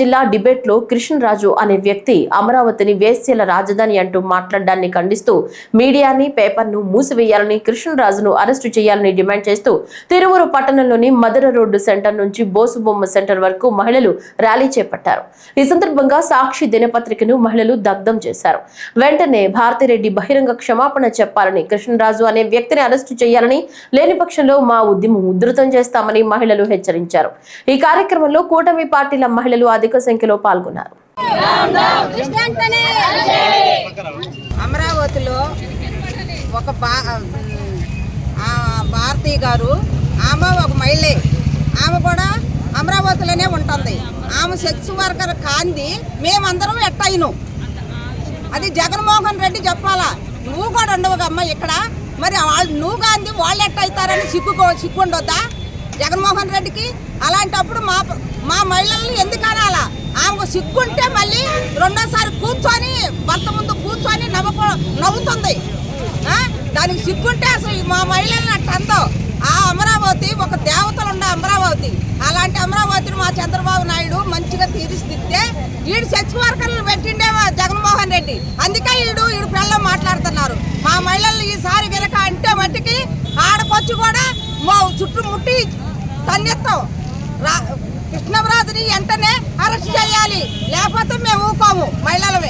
జిల్లా డిబేట్లో కృష్ణరాజు అనే వ్యక్తి అమరావతిని వేశ్యల రాజధాని అంటూ మాట్లాడడాన్ని ఖండిస్తూ మీడియాని పేపర్ను మూసివేయాలని కృష్ణరాజును అరెస్టు చేయాలని డిమాండ్ చేస్తూ తిరువురు పట్టణంలోని మదర రోడ్డు సెంటర్ నుంచి బోసుబొమ్మ సెంటర్ వరకు మహిళలు ర్యాలీ చేపట్టారు. ఈ సందర్భంగా సాక్షి దినపత్రికను మహిళలు దగ్ధం చేశారు. వెంటనే భారతిరెడ్డి బహిరంగ క్షమాపణ చెప్పాలని కృష్ణరాజు అనే వ్యక్తిని అరెస్టు చేయాలని లేని పక్షంలో మా ఉద్యమం ఉధృతం చేస్తామని మహిళలు హెచ్చరించారు. ఈ కార్యక్రమంలో కూటమి పార్టీల మహిళలు అధిక సంఖ్యలో పాల్గొన్నారు. అమరావతిలో ఒక బా భారతి గారు ఆమె ఒక మహిళే. ఆమె కూడా అమరావతిలోనే ఉంటుంది. ఆమె సెక్స్ వర్కర్ కాంది. మేమందరం ఎట్టయిను అది జగన్మోహన్ రెడ్డి చెప్పాలా? నువ్వు కూడా ఉండవు అమ్మ ఇక్కడ. మరి వాళ్ళు నువ్వు కాంది వాళ్ళు ఎట్ట అవుతారని సిగ్గు సిగ్గు జగన్మోహన్ రెడ్డికి అలాంటప్పుడు మా మా మహిళల్ని ఎందుకన ఆమెకు సిగ్గుంటే మళ్ళీ రెండోసారి కూర్చొని భర్త ముందు కూర్చొని నవ్వుకో నవ్వుతుంది. ఆ? దానికి సిగ్గుంటే అసలు మా మహిళలను అట్ట ఆ అమరావతి ఒక దేవతలు ఉన్న అమరావతి. అలాంటి అమరావతిని మా చంద్రబాబు నాయుడు మంచిగా తీర్చిదిద్దే ఈడు సెక్స్ వర్కర్లు పెట్టిండే మా జగన్మోహన్ రెడ్డి. అందుకే ఈడు ఈడు పిల్లలు మాట్లాడుతున్నారు. మా మహిళలు ఈసారి గనక అంటే మట్టికి ఆడకొచ్చి కూడా మా చుట్టుముట్టి తన్నెత్తాం. రా కృష్ణరాజుని వెంటనే అరెస్ట్ చేయాలి లేకపోతే మేము ఊకోము. మహిళలమే.